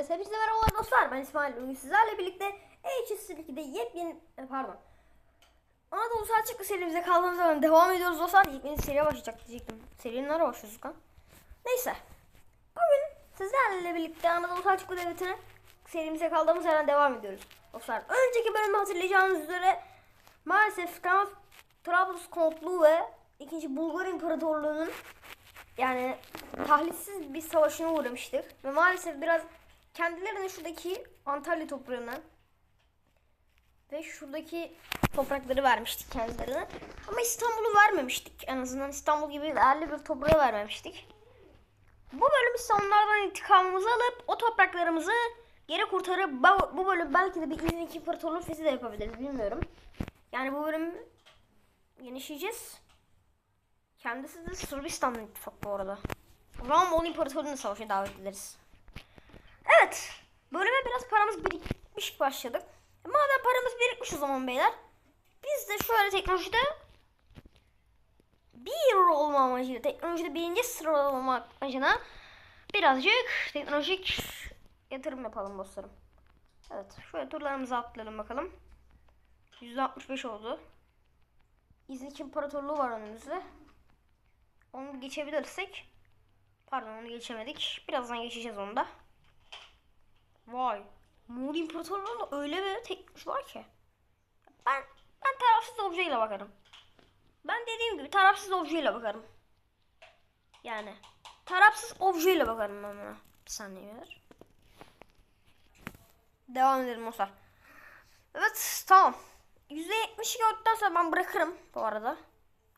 Evet hepinize merhaba dostlar. Ben İsmail. Bugün sizlerle birlikte HSL2'de yepyeni e, pardon. Anadolu Selçuklu serimize kaldığımız zaman devam ediyoruz dostlar. Yepyeni seriye başlayacak diyecektim. Serinin nereye başlıyoruz kan? Neyse. Bugün sizlerle birlikte Anadolu Selçuklu Devleti'ne serimize kaldığımız yerden devam ediyoruz. Dostlar önceki bölümde hatırlayacağınız üzere maalesef Trabzonsporlu ve 2. Bulgar İmparatorluğu'nun yani tahlilsiz bir savaşına uğramıştık. Ve maalesef biraz kendilerine şuradaki Antalya toprağına ve şuradaki toprakları vermiştik kendilerine. Ama İstanbul'u vermemiştik. En azından İstanbul gibi değerli bir toprağı vermemiştik. Bu bölüm ise onlardan intikamımızı alıp o topraklarımızı geri kurtarıp bu- bölüm belki de bir İznik İmparatorluğu fethi de yapabiliriz bilmiyorum. Yani bu bölüm genişleyeceğiz. Kendisi de Sırbistan'ın ittifak bu arada. O zaman Moğol İmparatorluğu'nu savaşa davet ederiz. Evet. Bölüme biraz paramız birikmiş başladık. E, madem paramız birikmiş o zaman beyler. Biz de şöyle teknolojide bir olma amacıyla, teknolojide birinci sırada olmak amacına birazcık teknolojik yatırım yapalım dostlarım. Evet. Şöyle turlarımızı atlayalım bakalım. %65 oldu. İznik İmparatorluğu var önümüzde. Onu geçebilirsek. Pardon onu geçemedik. Birazdan geçeceğiz onu da. Vay. Moğol İmparatorluğu'nda öyle bir teknoloji var ki. Ben ben tarafsız objeyle bakarım. Ben dediğim gibi tarafsız objeyle bakarım. Yani tarafsız objeyle bakarım ben buna. Bir saniye ver. Devam edelim dostlar. Evet tamam. %72 gördükten sonra ben bırakırım bu arada.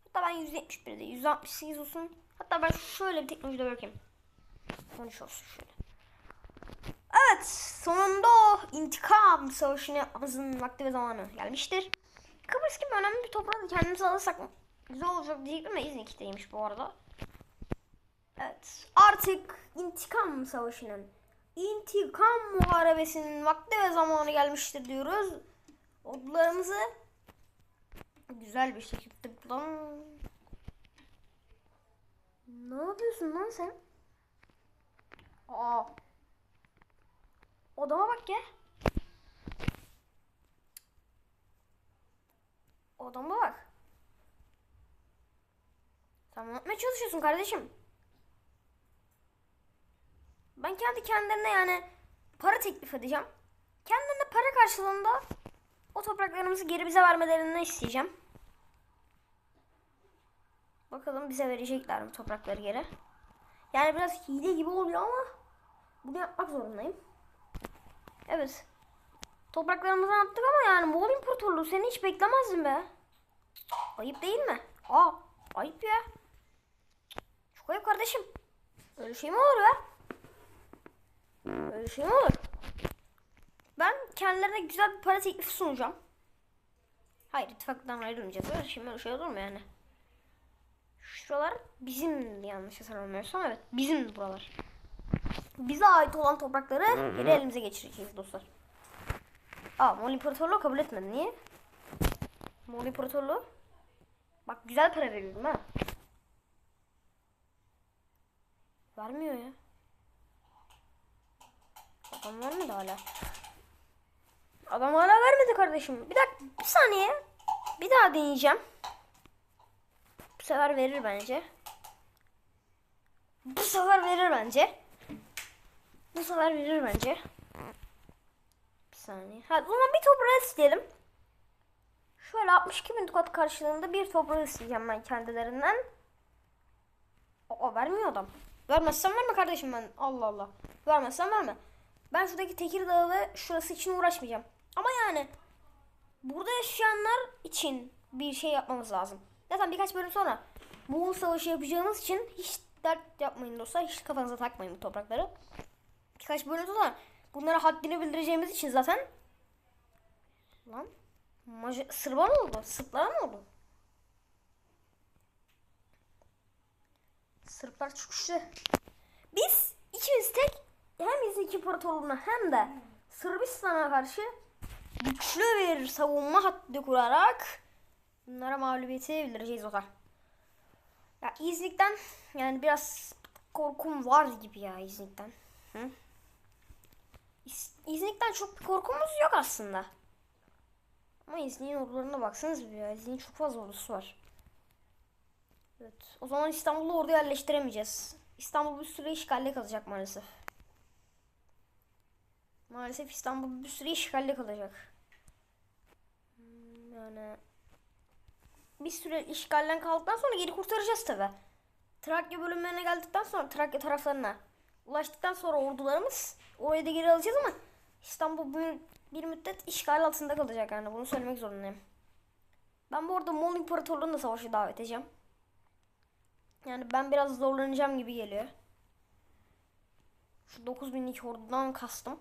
Hatta ben 171 değil 168 olsun. Hatta ben şöyle bir teknolojide bırakayım. 13 olsun şöyle. Evet sonunda intikam savaşını yapmamızın vakti ve zamanı gelmiştir. Kıbrıs gibi önemli bir toprağı da kendimize alırsak güzel olacak diyecektim de İznik'teymiş bu arada. Evet artık intikam savaşının intikam muharebesinin vakti ve zamanı gelmiştir diyoruz. Ordularımızı güzel bir şekilde buradan ne yapıyorsun lan sen? Aa. Odama bak ya. Odama bak. Sen ne yapmaya çalışıyorsun kardeşim? Ben kendi kendilerine yani para teklif edeceğim. Kendilerine para karşılığında o topraklarımızı geri bize vermelerini isteyeceğim. Bakalım bize verecekler mi toprakları geri. Yani biraz hile gibi oluyor ama bunu yapmak zorundayım. Evet. Topraklarımızı attık ama yani Moğol İmparatorluğu seni hiç beklemezdim be. Ayıp değil mi? Aa, ayıp ya. Çok ayıp kardeşim. Öyle şey mi olur be? Öyle şey mi olur? Ben kendilerine güzel bir para teklifi sunacağım. Hayır ittifaktan ayrılmayacağız. Öyle şey, öyle şey olur mu yani? Şuralar bizim yanlış hatırlamıyorsam evet bizim buralar. Bize ait olan toprakları geri elimize geçireceğiz dostlar. Aa Moğol İmparatorluğu kabul etmedi. Niye? Moğol İmparatorluğu Bak güzel para veriyorum ha. Vermiyor ya. Adam vermedi hala. Adam hala vermedi kardeşim. Bir dakika bir saniye. Bir daha deneyeceğim. Bu sefer verir bence. Bu sefer verir bence. Bu sefer verir bence. Bir saniye. Hadi zaman bir toprağı isteyelim. Şöyle 62 bin dukat karşılığında bir toprağı isteyeceğim ben kendilerinden. O vermiyor adam. Vermezsen verme kardeşim ben. Allah Allah. Vermezsen verme. Ben şuradaki Tekirdağ ve şurası için uğraşmayacağım. Ama yani burada yaşayanlar için bir şey yapmamız lazım. Zaten birkaç bölüm sonra Moğol Savaşı yapacağımız için hiç dert yapmayın dostlar. Hiç kafanıza takmayın bu toprakları. Birkaç bölüm sonra bunlara haddini bildireceğimiz için zaten Lan Maca Sırba ne oldu? Sırplara ne oldu? Sırplar çıkıştı. Biz ikimiz tek hem İznik İmparatorluğu'na hem de Sırbistan'a karşı güçlü bir savunma hattı kurarak bunlara mağlubiyeti bildireceğiz o zaman. Ya İznik'ten yani biraz korkum var gibi ya İznik'ten. Hı? İz- İznik'ten çok bir korkumuz yok aslında. Ama İznik'in ordularına baksanız bir ya. İznik'in çok fazla ordusu var. Evet. O zaman İstanbul'u orada yerleştiremeyeceğiz. İstanbul bir süre işgalde kalacak maalesef. Maalesef İstanbul bir süre işgalde kalacak. Hmm, Yani bir süre işgalden kaldıktan sonra geri kurtaracağız tabi. Trakya bölümlerine geldikten sonra Trakya taraflarına ulaştıktan sonra ordularımız oraya da geri alacağız ama İstanbul bir, bir müddet işgal altında kalacak yani bunu söylemek zorundayım. Ben bu arada Moğol İmparatorluğu'nu da savaşa davet edeceğim. Yani ben biraz zorlanacağım gibi geliyor. Şu 9000'lik ordudan kastım.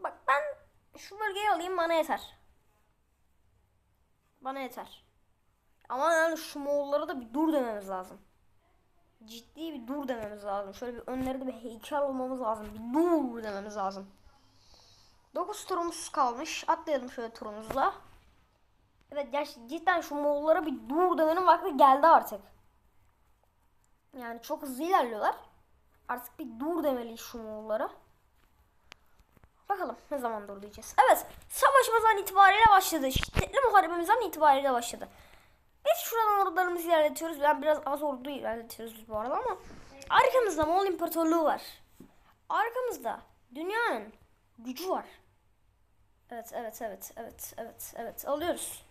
Bak ben şu bölgeyi alayım bana yeter. Bana yeter. Ama yani şu Moğollara da bir dur dememiz lazım. Ciddi bir dur dememiz lazım. Şöyle bir önlerinde bir heykel olmamız lazım. Bir dur dememiz lazım. 9 turumuz kalmış. Atlayalım şöyle turumuzla. Evet gerçi cidden şu Moğollara bir dur demenin vakti geldi artık. Yani çok hızlı ilerliyorlar. Artık bir dur demeliyiz şu Moğollara. Bakalım ne zaman dur diyeceğiz. Evet savaşımızdan itibariyle başladı. Şiddetli muharebemizden itibariyle başladı. Biz şuradan ordularımızı ilerletiyoruz. Ben biraz az ordu ilerletiyoruz bu arada ama arkamızda Moğol İmparatorluğu var. Arkamızda dünyanın gücü var. Evet, evet, evet, evet, evet, evet. Alıyoruz.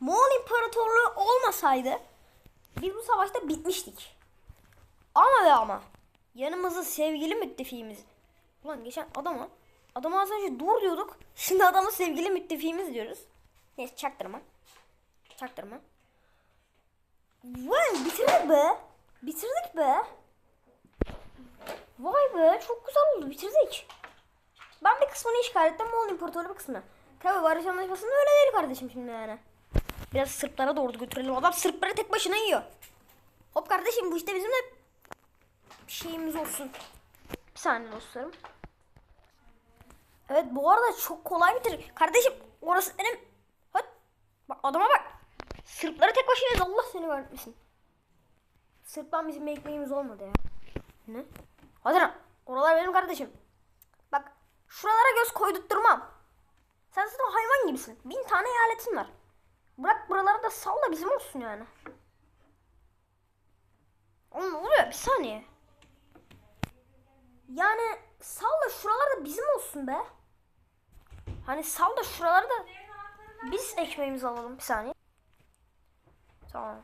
Moğol İmparatorluğu olmasaydı biz bu savaşta bitmiştik. Ama ve ama yanımızda sevgili müttefiğimiz. Ulan geçen adama adama az önce dur diyorduk. Şimdi adama sevgili müttefiğimiz diyoruz. Neyse çaktırma. Çaktırma. Vay bitirdik be. Bitirdik be. Vay be çok güzel oldu bitirdik. Ben bir kısmını işgal ettim Moğol İmparatorluğu bir kısmını. Tabi barış anlaşmasında öyle değil kardeşim şimdi yani. Biraz Sırplara doğru götürelim. Adam Sırpları tek başına yiyor. Hop kardeşim bu işte bizim de şeyimiz olsun. Bir saniye dostlarım. Evet bu arada çok kolay bitir. Kardeşim orası benim. Hadi. Bak adama bak. Sırpları tek başına Allah seni vermesin. Sırptan bizim ekmeğimiz olmadı ya. Ne? Lan. Oralar benim kardeşim. Bak şuralara göz koydurtturmam. Sen zaten hayvan gibisin. Bin tane eyaletin var. Bırak buraları da sal da bizim olsun yani. Oğlum oluyor? Bir saniye. Yani sal da şuralar da bizim olsun be. Hani sal da şuraları da biz ekmeğimizi alalım. Bir saniye. Tamam.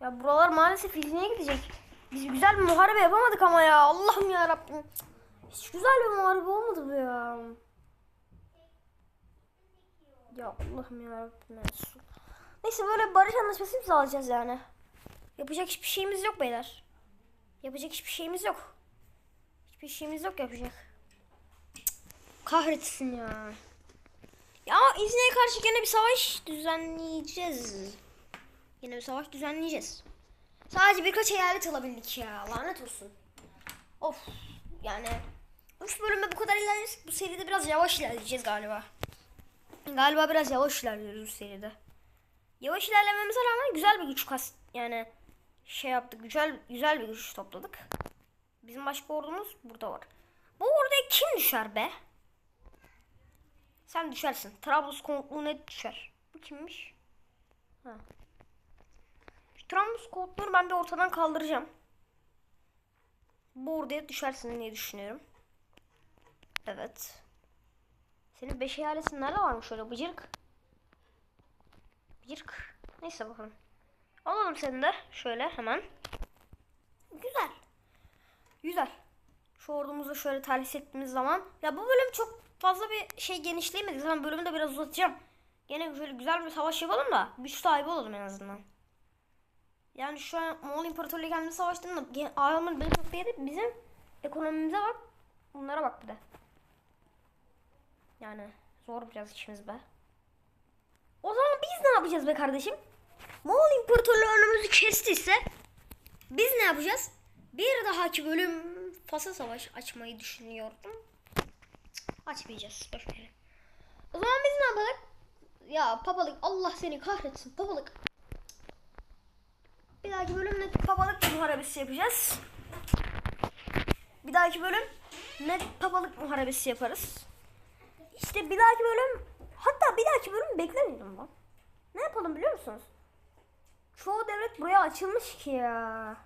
Ya buralar maalesef İzni'ye gidecek. Biz güzel bir muharebe yapamadık ama ya. Allah'ım ya Rabbim. Hiç güzel bir muharebe olmadı bu ya. Ya Allah'ım ya Rabbim. Neyse böyle barış anlaşması imzalayacağız yani. Yapacak hiçbir şeyimiz yok beyler. Yapacak hiçbir şeyimiz yok. Hiçbir şeyimiz yok yapacak. Kahretsin ya. Ya ama İzni'ye karşı gene bir savaş düzenleyeceğiz. Yine bir savaş düzenleyeceğiz. Sadece birkaç eyalet alabildik ya. Lanet olsun. Of. Yani 3 bölümde bu kadar ilerleyeceğiz. Bu seride biraz yavaş ilerleyeceğiz galiba. Galiba biraz yavaş ilerliyoruz bu seride. Yavaş ilerlememize rağmen güzel bir güç kas yani şey yaptık. Güzel güzel bir güç topladık. Bizim başka ordumuz burada var. Bu orduya kim düşer be? Sen düşersin. Trabzonsporlu net düşer. Bu kimmiş? Ha. Şu Trabzonsporluları ben bir ortadan kaldıracağım. Bu orduya düşersin diye düşünüyorum. Evet. Senin beş eyaletin nerede varmış öyle bıcırık? Bıcırık. Neyse bakalım. Alalım seni de şöyle hemen. Güzel. Güzel. Şu ordumuzu şöyle terhis ettiğimiz zaman. Ya bu bölüm çok fazla bir şey genişleyemedi. Zaten bölümü de biraz uzatacağım. Gene şöyle güzel bir savaş yapalım da güç sahibi olalım en azından. Yani şu an Moğol İmparatorluğu kendini savaştığında gen- Alman benim çok değil bizim ekonomimize bak. Bunlara bak bir de. Yani zor biraz işimiz be. O zaman biz ne yapacağız be kardeşim? Moğol İmparatorluğu önümüzü kestiyse biz ne yapacağız? Bir dahaki bölüm Fas'a savaş açmayı düşünüyordum. Açmayacağız. Boş ver. O zaman biz ne yapalım? Ya papalık Allah seni kahretsin papalık. Bir dahaki bölümde papalık muharebesi yapacağız. Bir dahaki bölüm ne papalık muharebesi yaparız. İşte bir dahaki bölüm hatta bir dahaki bölüm beklemeyelim lan. Ne yapalım biliyor musunuz? Çoğu devlet buraya açılmış ki ya.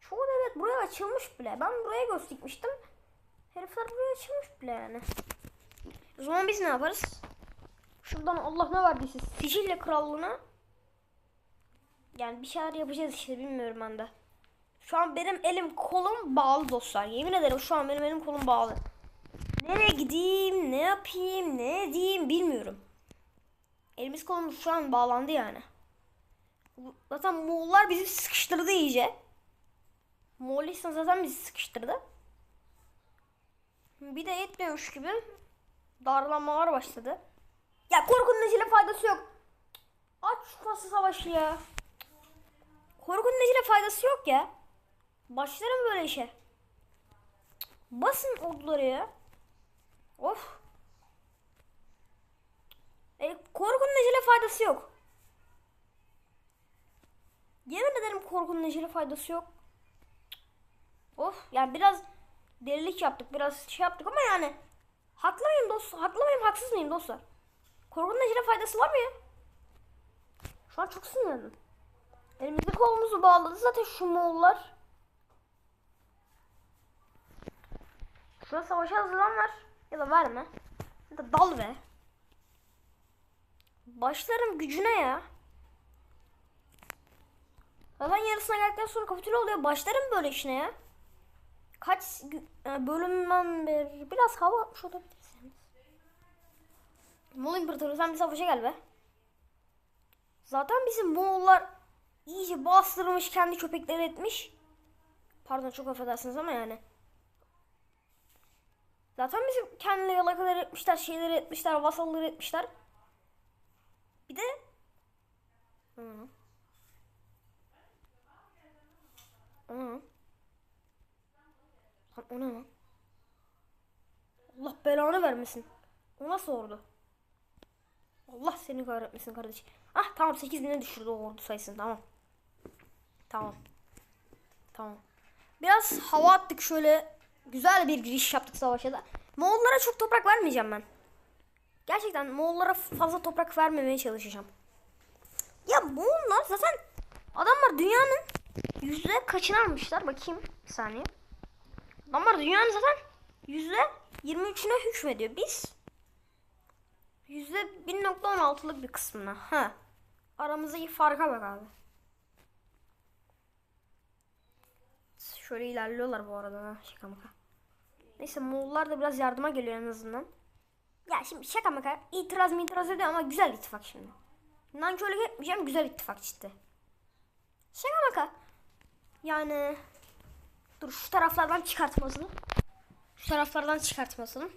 Çoğu devlet buraya açılmış bile. Ben buraya göz dikmiştim. Herifler buraya açılmış bile yani. O zaman biz ne yaparız? Şuradan Allah ne verdiyse Sicilya krallığına yani bir şeyler yapacağız işte bilmiyorum ben de. Şu an benim elim kolum bağlı dostlar. Yemin ederim şu an benim elim kolum bağlı. Nereye gideyim, ne yapayım, ne edeyim bilmiyorum. Elimiz kolumuz şu an bağlandı yani. Zaten Moğollar bizi sıkıştırdı iyice. Moğolistan zaten bizi sıkıştırdı. Bir de yetmiyormuş gibi darlanmalar başladı. Ya korkunun necile faydası yok. Aç şu savaşı ya. Korkunun necile faydası yok ya. Başlarım böyle işe. Basın orduları ya. Of. E, korkunun necile faydası yok. Yemin ederim korkunun necile faydası yok. Of yani biraz delilik yaptık biraz şey yaptık ama yani haklı mıyım dostlar? Haklı mıyım haksız mıyım dostlar? Korkunun necile faydası var mı ya? Şu an çok sinirlendim. Elimizi kolumuzu bağladı zaten şu Moğollar. Şuna savaşa hazırlan ver. Ya da verme. Ya da dal be. Başlarım gücüne ya. Zaten yarısına geldikten sonra kapitüle oluyor. Başlarım böyle işine ya. Kaç e, bölümden beri biraz hava atmış olabilirsiniz. Moğol İmparatoru sen bir savaşa gel be. Zaten bizim Moğollar iyice bastırmış kendi köpekleri etmiş. Pardon çok affedersiniz ama yani. Zaten bizim kendileri yalakalar etmişler, şeyleri etmişler, vasalları etmişler. Bir de Hı. Hı. Lan o ne lan? Allah belanı vermesin. O nasıl ordu? Allah seni kahretmesin kardeş. Ah tamam 8000'e düşürdü o ordu sayısını tamam. Tamam. Tamam. Biraz hava attık şöyle. Güzel bir giriş yaptık savaşa da. Moğollara çok toprak vermeyeceğim ben. Gerçekten Moğollara fazla toprak vermemeye çalışacağım. Ya Moğollar zaten adamlar dünyanın yüzde kaçını almışlar? Bakayım bir saniye. Adamlar dünyanın zaten yüzde 23'üne hükmediyor. Biz yüzde 1.16'lık bir kısmına. Ha. Aramızdaki farka bak abi. Şöyle ilerliyorlar bu arada ha. Şaka maka. Neyse Moğollar da biraz yardıma geliyor en azından. Ya şimdi şaka maka itiraz mı itiraz ediyor ama güzel ittifak şimdi. Nankörlük etmeyeceğim güzel ittifak ciddi. Şaka maka. Yani dur şu taraflardan çıkartmasını. Şu taraflardan çıkartmasını.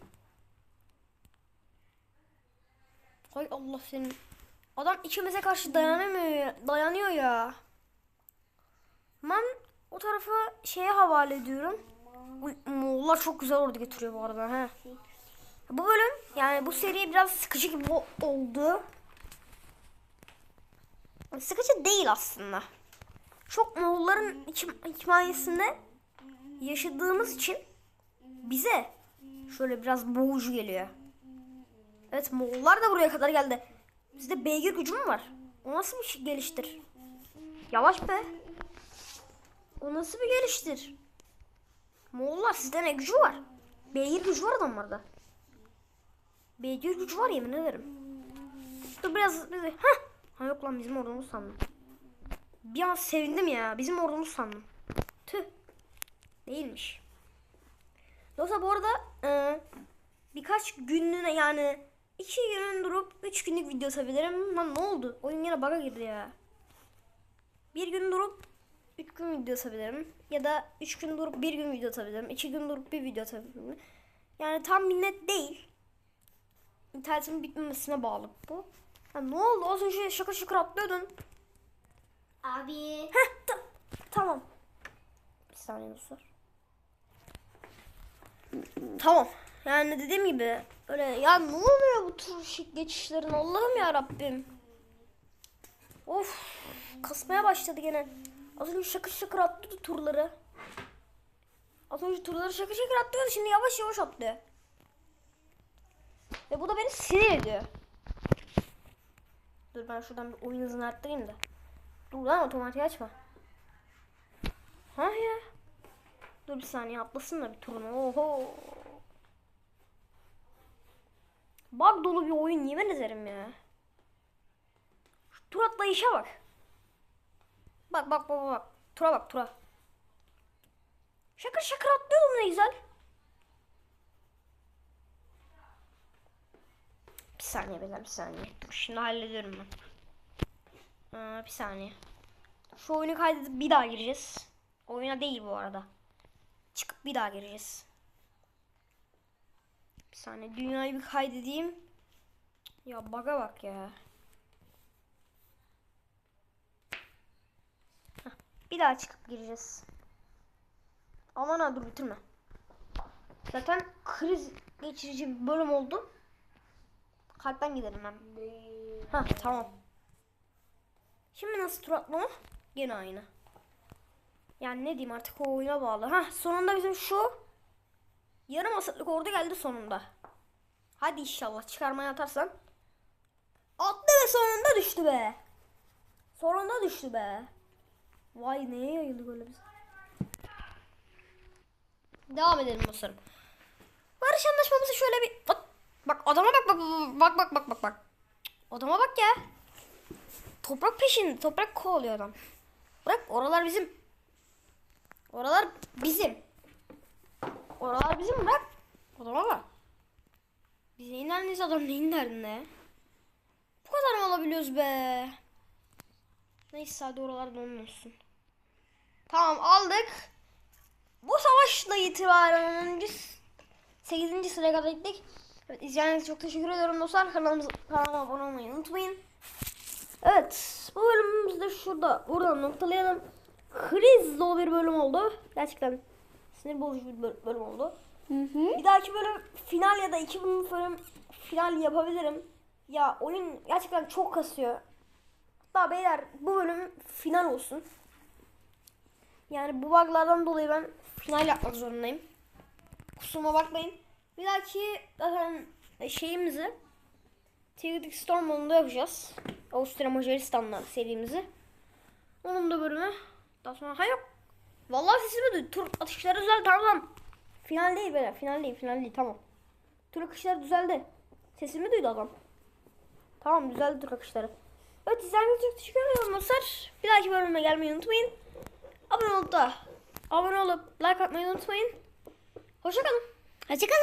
Hay Allah senin. Adam ikimize karşı dayanamıyor, dayanıyor ya. Ben o tarafa şeye havale ediyorum. Uy, Moğollar çok güzel ordu getiriyor bu arada. He. Bu bölüm yani bu seri biraz sıkıcı gibi oldu. Sıkıcı değil aslında. Çok Moğolların hikayesinde yaşadığımız için bize şöyle biraz boğucu geliyor. Evet Moğollar da buraya kadar geldi. Bizde beygir gücü mü var? O nasıl bir şey geliştir? Yavaş be. O nasıl bir geliştir? Moğollar sizde ne gücü var? Beygir gücü var adamlarda. Beygir gücü var yemin ederim. Dur biraz bizi. Heh. Ha yok lan bizim ordumuz sandım. Bir an sevindim ya. Bizim ordumuz sandım. Tüh. Değilmiş. Yoksa bu arada e, birkaç günlüğüne yani iki günün durup üç günlük video atabilirim. Lan ne oldu? Oyun yine bug'a girdi ya. Bir gün durup üç gün video atabilirim. Ya da üç gün durup bir gün video atabilirim. iki gün durup bir video atabilirim. Yani tam bir net değil. İnternetimin bitmemesine bağlı bu. Ha, ne oldu? Az önce şaka şıkır atlıyordun. Abi. Heh, ta- tamam. Bir saniye dostlar. Tamam. Yani dediğim gibi öyle ya ne oluyor bu tur şık geçişlerin Allah'ım ya Rabbim. Of kasmaya başladı gene. Az önce şakır şakır attı turları. Az önce turları şakır şakır atlıyordu. Şimdi yavaş yavaş atlıyor. Ve bu da beni sinir ediyor. Dur ben şuradan bir oyun hızını arttırayım da. Dur lan otomatiği açma. Ha ya. Dur bir saniye atlasın da bir turunu. Oho. Bug dolu bir oyun yemin ederim ya. Şu tur atlayışa bak. Bak bak bak bak. Tura bak tura. Şakır şakır atlıyordum ne güzel. Bir saniye beyler bir saniye. Dur, Şimdi hallediyorum ben. Aa, bir saniye. Şu oyunu kaydedip bir daha gireceğiz. Oyuna değil bu arada. Çıkıp bir daha gireceğiz. Bir saniye dünyayı bir kaydedeyim. Ya baga bak ya. Bir daha çıkıp gireceğiz. Aman ha dur bitirme. Zaten kriz geçirici bir bölüm oldu. Kalpten giderim ben. Ha tamam. Şimdi nasıl tur atlama? Gene aynı. Yani ne diyeyim artık o oyuna bağlı. Ha sonunda bizim şu yarım asırlık ordu geldi sonunda. Hadi inşallah çıkarmaya atarsan. Attı ve sonunda düştü be. Sonunda düştü be. Vay neye yayıldı böyle biz. Devam edelim dostlarım. Barış anlaşmamızı şöyle bir... Bak, adama bak bak bak bak bak bak bak. Adama bak ya. Toprak peşinde. Toprak kovalıyor adam. Bırak oralar bizim. Oralar bizim. Oralar bizim bırak. Adama bak. Biz neyin derdindeyiz adam neyin derdinde? Bu kadar mı alabiliyoruz be? Neyse hadi oralar donun olsun. Tamam aldık. Bu savaşla itibaren 10. 8. sıraya kadar gittik. Evet izleyenlerinize çok teşekkür ediyorum dostlar. Kanalımıza, kanalıma abone olmayı unutmayın. Evet bu bölümümüzü de şurada buradan noktalayalım. Kriz dolu bir bölüm oldu. Gerçekten sinir bozucu bir böl- bölüm oldu. Bir dahaki bölüm final ya da iki bölüm final yapabilirim. Ya oyun gerçekten çok kasıyor. Hatta beyler bu bölüm final olsun. Yani bu buglardan dolayı ben final yapmak zorundayım. Kusuruma bakmayın. Bir dahaki zaten şeyimizi Tigric Storm modunda yapacağız. Avusturya Macaristan'la serimizi. Onun da bölümü. Daha sonra ha yok. Vallahi sesimi duydum. Tur atışları düzeldi tamam. Final değil böyle. Final değil. Final değil tamam. Tur akışları düzeldi. Sesimi duydu adam. Tamam düzeldi tur akışları. Evet izlediğiniz için teşekkür ederim dostlar. Bir dahaki bölüme gelmeyi unutmayın. Abone olup da abone olup like atmayı unutmayın. Hoşçakalın. Hoşçakalın.